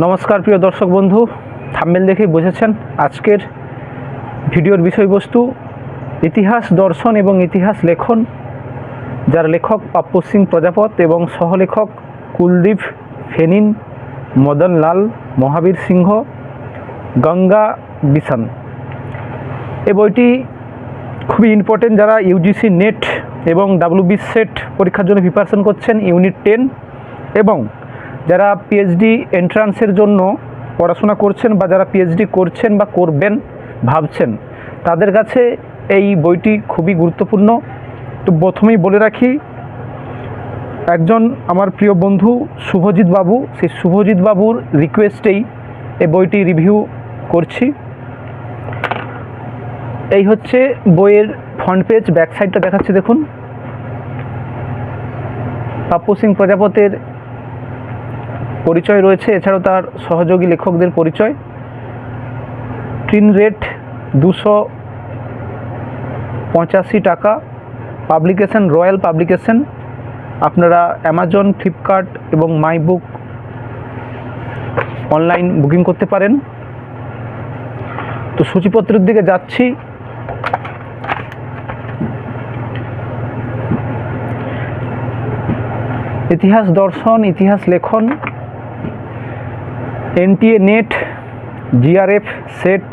নমস্কার প্রিয় দর্শক বন্ধু থাম্বেল দেখেই বুঝেছেন আজকের ভিডিওর বিষয়বস্তু, ইতিহাস দর্শন এবং ইতিহাস লেখন, যার লেখক পাপ্পু সিং প্রজাপত এবং সহলেখক কুলদীপ ফেনিন মদন লাল মহাবীর সিংহ, গঙ্গা বিসান এ বইটি খুবই ইম্পর্টেন্ট যারা ইউজিসি নেট এবং ডাব্লিউবি সেট পরীক্ষার জন্য প্রিপারেশন করছেন ইউনিট টেন এবং যারা পিএইচডি এন্ট্রান্সের জন্য পড়াশোনা করছেন বা যারা পিএইচডি করছেন বা করবেন, ভাবছেন, তাদের কাছে এই বইটি খুবই গুরুত্বপূর্ণ। তো প্রথমেই বলে রাখি, একজন আমার প্রিয় বন্ধু শুভজিৎ বাবু, সেই শুভজিৎ বাবুর রিকোয়েস্টেই এই বইটি রিভিউ করছি। এই হচ্ছে বইয়ের ফ্রন্ট পেজ ব্যাক সাইডটা দেখাচ্ছে, দেখুন। পাপ্পু সিং প্রজাপতের পরিচয় রয়েছে, এছাড়াও তার সহযোগী লেখকদের পরিচয়। ট্রিন রেট দুশো পঁচাশি টাকা, পাবলিকেশন, রয়্যাল পাবলিকেশন। আপনারা অ্যামাজন, ফ্লিপকার্ট এবং মাই বুক অনলাইন বুকিং করতে পারেন। তো সূচিপত্রের দিকে যাচ্ছি। ইতিহাস দর্শন, ইতিহাস লেখন। NTA NET, JRF SET,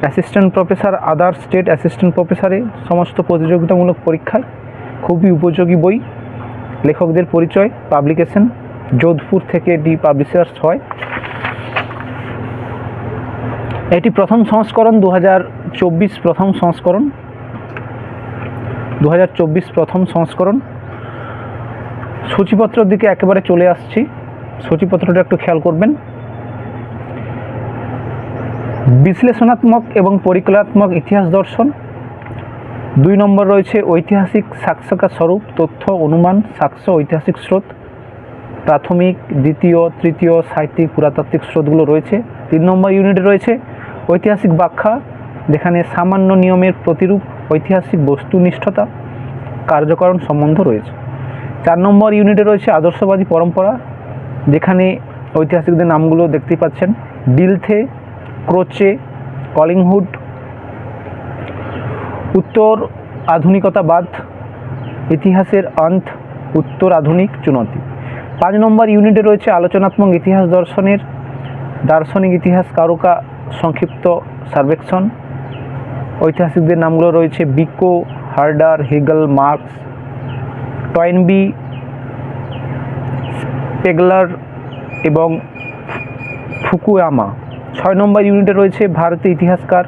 assistant professor other state assistant প্রফেসরে, সমস্ত প্রতিযোগিতামূলক পরীক্ষায়, খুবই উপযোগী বই, লেখকদের পরিচয় পাবলিকেশন যোধপুর থেকে এটি পাবলিশার্স হয়। এটি প্রথম সংস্করণ দু হাজার চব্বিশ প্রথম সংস্করণ। দু হাজার চব্বিশ প্রথম সংস্করণ। সূচিপত্রের দিকে একেবারে চলে আসছি। সূচিপত্রটা একটু খেয়াল করবেন। বিশ্লেষণাত্মক এবং পরিকল্পনাত্মক ইতিহাস দর্শন। দুই নম্বর রয়েছে ঐতিহাসিক সাক্ষ্যকা স্বরূপ তথ্য, অনুমান, সাক্ষ্য, ঐতিহাসিক স্রোত। প্রাথমিক, দ্বিতীয়, তৃতীয়, সাহিত্যিক, পুরাতাত্ত্বিক স্রোতগুলো রয়েছে। তিন নম্বর ইউনিটে রয়েছে ঐতিহাসিক ব্যাখ্যা, যেখানে সামান্য নিয়মের প্রতিরূপ ঐতিহাসিক বস্তুনিষ্ঠতা, কার্যকরণ সম্বন্ধ রয়েছে। চার নম্বর ইউনিটে রয়েছে আদর্শবাদী পরম্পরা, যেখানে ঐতিহাসিকদের নামগুলো দেখতেই পাচ্ছেন। ডিলথে ক্রোচে, কলিংহুড, উত্তর আধুনিকতাবাদ, ইতিহাসের অন্ত উত্তর আধুনিক চুনতি। পাঁচ নম্বর ইউনিটে রয়েছে আলোচনাত্মক ইতিহাস দর্শনের, দার্শনিক ইতিহাস কারুকা সংক্ষিপ্ত সার্ভেক্ষণ। ঐতিহাসিকদের নামগুলো রয়েছে Vico, Herder, Hegel, Marx, Toynbee Spengler এবং ফুকুয়ামা। ছয় নম্বর ইউনিটে রয়েছে ভারতীয় ইতিহাসকার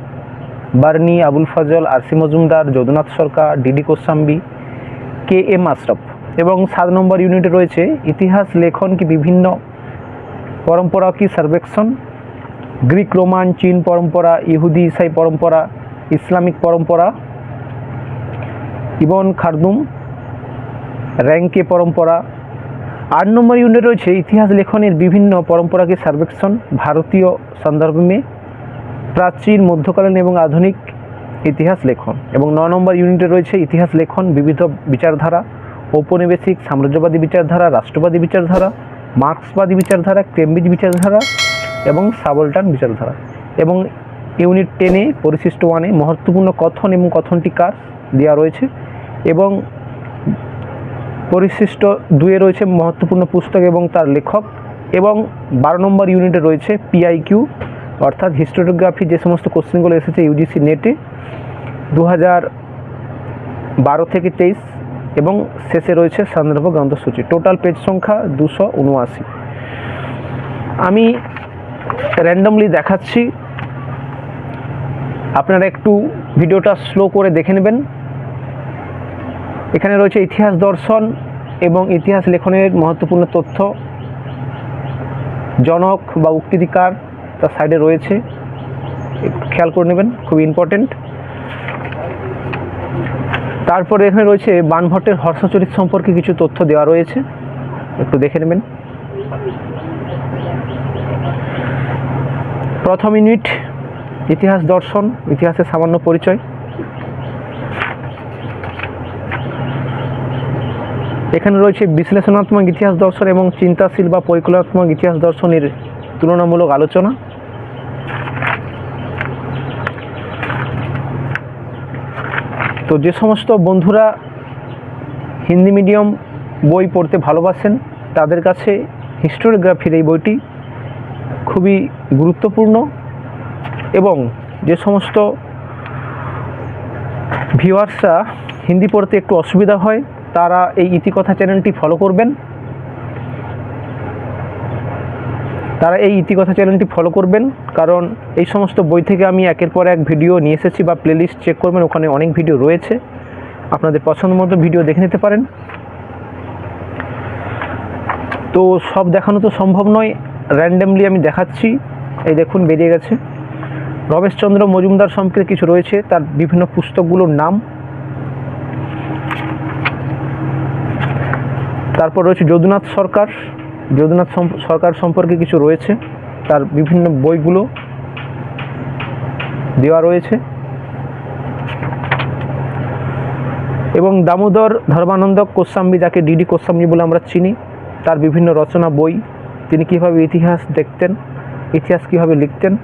Barani, Abul Fazl, RC Majumdar, Jadunath Sarkar DD Kosambi K M Ashraf. এবং সাত নম্বর ইউনিটে রয়েছে ইতিহাস, লেখন কি বিভিন্ন পরম্পরা কি সার্ভেক্ষণ গ্রিক, রোমান, চীন পরম্পরা, ইহুদি, ইসাই পরম্পরা, ইসলামিক পরম্পরা, ইবন খারদুম, র্যাঙ্কে পরম্পরা আট নম্বর ইউনিটে রয়েছে ইতিহাস লেখনের বিভিন্ন পরম্পরাকে সার্ভেক্ষণ ভারতীয় সন্দর্ভে প্রাচীন, মধ্যকালীন এবং আধুনিক ইতিহাস লেখন। এবং ন নম্বর ইউনিটে রয়েছে ইতিহাস লেখন, বিবিধ বিচারধারা, ঔপনিবেশিক, সাম্রাজ্যবাদী বিচারধারা, রাষ্ট্রবাদী বিচারধারা, মার্ক্সবাদী বিচারধারা, কেমব্রিজ বিচারধারা এবং সাবলটান বিচারধারা। এবং ইউনিট টেনে পরিশিষ্ট ওয়ানে মহত্বপূর্ণ কথন এবং কথনটি কার দেওয়া রয়েছে? এবং পরিশিষ্ট দুয়ে রয়েছে মহত্বপূর্ণ পুস্তক এবং তার লেখক এবং বারো নম্বর ইউনিটে রয়েছে পিআইকিউ অর্থাৎ হিস্টোরিওগ্রাফি যে সমস্ত কোশ্চেনগুলো এসেছে ইউজিসি নেটে দু হাজার বারো থেকে তেইশ এবং শেষে রয়েছে সন্দর্ভ গ্রন্থসূচি। টোটাল পেজ সংখ্যা দুশো উনআশি। আমি র্যান্ডমলি দেখাচ্ছি। আপনারা একটু ভিডিওটা স্লো করে দেখে নেবেন। এখানে রয়েছে ইতিহাস দর্শন এবং ইতিহাস লেখনের মহত্বপূর্ণ তথ্য, জনক বা উক্তিকার তার সাইডে রয়েছে। খেয়াল করে নেবেন, খুব ইম্পর্টেন্ট তারপরে এখানে রয়েছে বানভট্টের হর্ষচরিত সম্পর্কে কিছু তথ্য দেওয়া রয়েছে। একটু দেখে নেবেন। প্রথম ইউনিট, ইতিহাস দর্শন, ইতিহাসের সামান্য পরিচয়। এখানে রয়েছে বিশ্লেষণাত্মক ইতিহাস দর্শন এবং চিন্তাশীল বা পরিকল্পনাত্মক ইতিহাস দর্শনের তুলনামূলক আলোচনা। তো যে সমস্ত বন্ধুরা হিন্দি মিডিয়াম বই পড়তে ভালোবাসেন, তাদের কাছে হিস্টোরিওগ্রাফির এই বইটি খুবই গুরুত্বপূর্ণ এবং যে সমস্ত ভিউয়ার্সরা হিন্দি পড়তে একটু অসুবিধা হয় তারা এই ইতিকথা চ্যানেলটি ফলো করবেন। তারা এই ইতিকথা চ্যানেলটি ফলো করবেন, কারণ এই সমস্ত বই থেকে আমি একের পর এক ভিডিও নিয়ে এসেছি বা প্লেলিস্ট চেক করবেন, ওখানে অনেক ভিডিও রয়েছে। আপনাদের পছন্দ মতো ভিডিও দেখে নিতে পারেন। তো সব দেখানো তো সম্ভব নয় র্যান্ডামলি আমি দেখাচ্ছি। এই দেখুন, বেরিয়ে গেছে। রমেশচন্দ্র মজুমদার সম্পর্কে কিছু রয়েছে, তার বিভিন্ন পুস্তকগুলোর নাম। তারপর রয়েছে যদুনাথ সরকার। যদুনাথ সরকার সম্পর্কে কিছু রয়েছে। তার বিভিন্ন বইগুলো দেওয়া রয়েছে। এবং দামোদর ধর্মানন্দ কোস্বামী যাকে ডিডি কোস্বামী বলে আমরা চিনি, তার বিভিন্ন রচনা বই। তিনি কীভাবে ইতিহাস দেখতেন, ইতিহাস কীভাবে লিখতেন।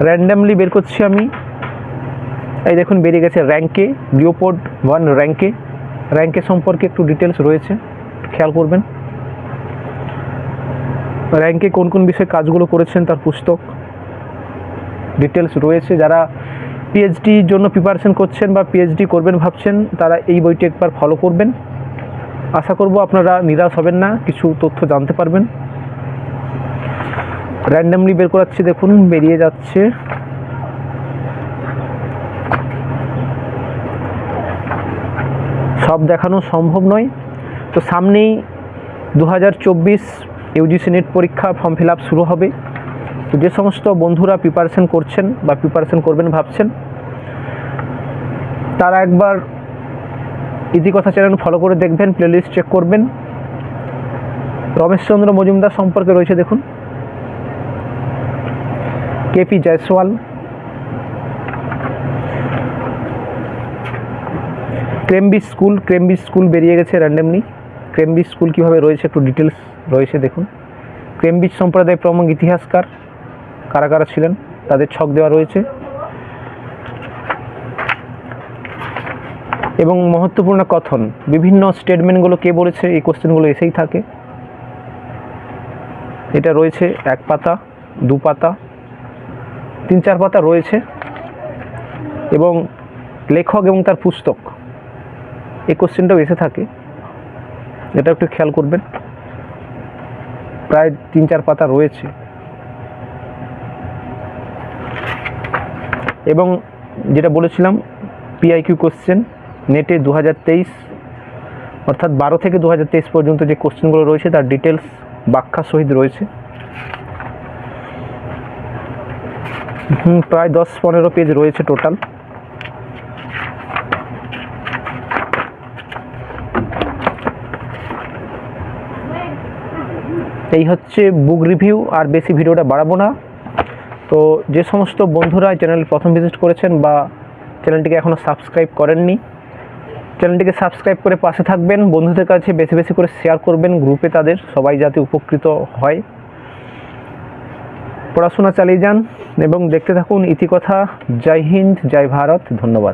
র্যান্ডামলি বের করছি আমি। এই দেখুন বেরিয়ে গেছে র্যাঙ্কে লিওপোর্ড ওয়ান র্যাঙ্কে র্যাঙ্কে সম্পর্কে একটু ডিটেলস রয়েছে, খেয়াল করবেন। র্যাঙ্কে কোন কোন বিষয়ে কাজগুলো করেছেন তার পুস্তক। ডিটেলস রয়েছে, যারা পিএইচডির জন্য প্রিপারেশন করছেন বা পিএইচডি করবেন ভাবছেন, তারা এই বইটি একবার ফলো করবেন। আশা করব আপনারা নিরাশ হবেন না, কিছু তথ্য জানতে পারবেন। র্যান্ডামলি বের করাচ্ছি, দেখুন, বেরিয়ে যাচ্ছে। সব দেখানো সম্ভব নয়। তো সামনেই দু হাজার চব্বিশ ইউজিসি নেট পরীক্ষা ফর্ম ফিল শুরু হবে। তো যে সমস্ত বন্ধুরা প্রিপারেশন করছেন বা প্রিপারেশন করবেন ভাবছেন, তারা একবার ইতিকথা চ্যানেল ফলো করে দেখবেন প্লেলিস্ট চেক করবেন। রমেশচন্দ্র মজুমদার সম্পর্কে রয়েছে দেখুন। কেপি জয়সওয়াল ক্রেমবি স্কুল ক্রেমবি স্কুল বেরিয়ে গেছে র্যান্ডামলি ক্রেমবি স্কুল কীভাবে রয়েছে একটু ডিটেলস রয়েছে দেখুন। ক্রেমবিজ সম্প্রদায় প্রমুখ ইতিহাসকার কারা কারা ছিলেন? তাদের ছক দেওয়া রয়েছে। এবং মহত্বপূর্ণ কথন, বিভিন্ন স্টেটমেন্টগুলো কে বলেছে, এই কোশ্চেনগুলো এসেই থাকে। এটা রয়েছে এক পাতা, দু পাতা, তিন চার পাতা রয়েছে। এবং লেখক এবং তার পুস্তক। এই কোশ্চেনটাও এসে থাকে। এটা একটু খেয়াল করবেন। প্রায় তিন চার পাতা রয়েছে। এবং যেটা বলেছিলাম পিআইকিউ কোশ্চেন নেটে দু হাজার তেইশ, অর্থাৎ বারো থেকে দু হাজার তেইশ পর্যন্ত যে কোশ্চেনগুলো রয়েছে, তার ডিটেলস ব্যাখ্যা সহিত রয়েছে। প্রায় দশ পনেরো পেজ রয়েছে টোটাল এই হচ্ছে বুক রিভিউ আর বেশি ভিডিওটা বাড়াবো না। তো যে সমস্ত বন্ধুরা চ্যানেল প্রথম ভিজিট করেছেন বা চ্যানেলটিকে এখনও সাবস্ক্রাইব করেননি চ্যানেলটিকে সাবস্ক্রাইব করে পাশে থাকবেন, বন্ধুদের কাছে বেশি বেশি করে শেয়ার করবেন গ্রুপে তাদের সবাই যাতে উপকৃত হয়। পড়াশোনা চালিয়ে যান এবং দেখতে থাকুন ইতিকথা। জয় হিন্দ, জয় ভারত, ধন্যবাদ।